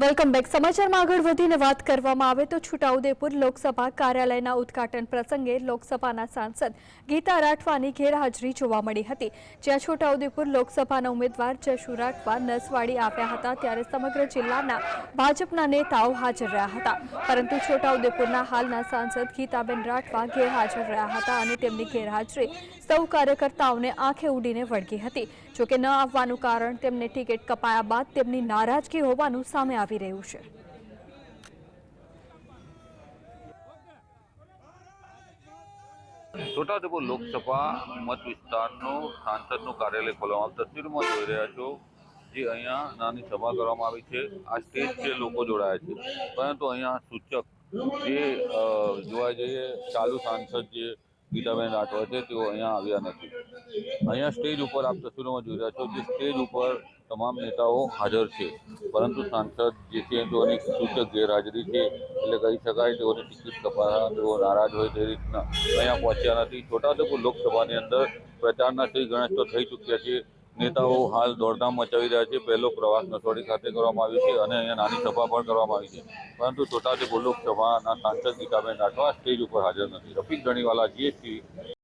Welcome back. સમાચારમાં આગળ વધીને વાત કરવામાં આવે તો છોટાઉદેપુર લોકસભા કાર્યાલયના ઉદ્ઘાટન પ્રસંગે લોકસભાના સાંસદ ગીતા રાઠવાની ગેરહાજરી જોવા મળી હતી. જ્યાં છોટાઉદેપુર લોકસભાના ઉમેદવાર જશુ રાઠવા નસવાડી આવ્યા હતા ત્યારે સમગ્ર જિલ્લાના ભાજપના નેતાઓ હાજર રહ્યા હતા. પરંતુ છોટાઉદેપુરના હાલના સાંસદ ગીતાબેન રાઠવા ગેરહાજર રહ્યા હતા અને તેમની ગેરહાજરી સૌ કાર્યકર્તાઓને આંખે ઉડીને વળગી હતી. જોકે ન આવવાનું કારણ તેમને ટિકિટ કપાયા બાદ તેમની નારાજગી હોવાનું સામે આવી રહ્યું છે. છોટાઉદેપુર લોકસભા મત વિસ્તારનું સાંસદનું કાર્યાલય ખોલવામાં આપ તસવીરમાં જોઈ રહ્યા છો, જે અહીંયા નાની સભા કરવામાં આવી છે. આ સ્ટેજ છે, લોકો જોડાયા છે. પરંતુ અહીંયા સૂચક જે જોવા જઈએ, ચાલુ સાંસદ જે ગીતાબેન રાઠવા છે, તેઓ અહીંયા આવ્યા નથી. અહીંયા સ્ટેજ ઉપર આપ તસવીરોમાં જોઈ રહ્યા છો જે સ્ટેજ ઉપર તમામ નેતાઓ હાજર છે. પરંતુ સાંસદ જે છે તેઓની સૂચક ગેરહાજરી છે. એટલે કહી શકાય તેઓની ટિકિટ કપાતા તેઓ નારાજ હોય તે રીતના અહીંયા પહોંચ્યા નથી. છોટાઉદેપુર લોકસભાની અંદર પ્રચારના શ્રી ગણેશ તો થઈ ચૂક્યા છે. નેતાઓ હાલ દોડધામ મચાવી રહ્યા છે. પહેલો પ્રવાસ નસવાડી ખાતે કરવામાં આવ્યો છે અને અહીંયા નાની સભા પણ કરવામાં આવી છે. પરંતુ છોટાઉદેપુર લોકસભાના સાંસદ ગીતાબેન રાઠવા સ્ટેજ ઉપર હાજર નથી. રફીક ધણીવાલા જીએસટી